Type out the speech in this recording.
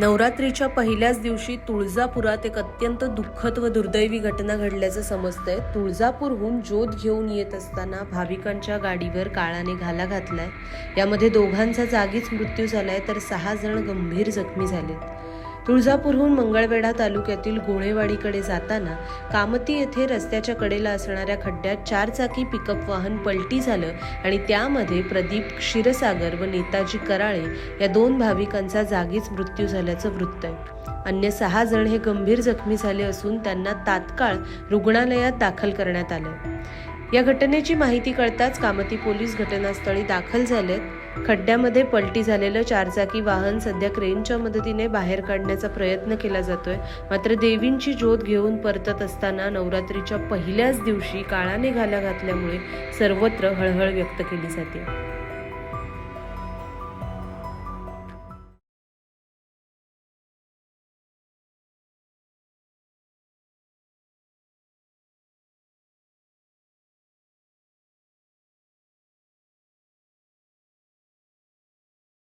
नवरात्रीच्या पहिल्याच दिवशी तुळजापुरात एक अत्यंत दुःखद व दुर्दैवी घटना घडल्याचं समजतंय. तुळजापूरहून ज्योत घेऊन येत असताना भाविकांच्या गाडीवर काळाने घाला घातलाय. यामध्ये दोघांचा जागीच मृत्यू झालाय तर सहा जण गंभीर जखमी झालेत. तुळजापूरहून मंगळवेढा तालुक्यातील गोळेवाडीकडे जाताना कामती येथे रस्त्याच्या कडेला असणाऱ्या खड्ड्यात चारचाकी पिकअप वाहन पलटी झालं आणि त्यामध्ये प्रदीप क्षीरसागर व नेताजी कराळे या दोन भाविकांचा जागीच मृत्यू झाल्याचं वृत्त आहे. अन्य सहा जण हे गंभीर जखमी झाले असून त्यांना तात्काळ रुग्णालयात दाखल करण्यात आलं. या घटनेची माहिती कळताच कामती पोलीस घटनास्थळी दाखल झालेत. खड्ड्यामध्ये पलटी झालेलं चारचाकी वाहन सध्या क्रेनच्या मदतीने बाहेर काढण्याचा प्रयत्न केला जातोय. मात्र देवींची ज्योत घेऊन परतत असताना नवरात्रीच्या पहिल्याच दिवशी काळाने घाला घातल्यामुळे सर्वत्र हळहळ व्यक्त केली जाते.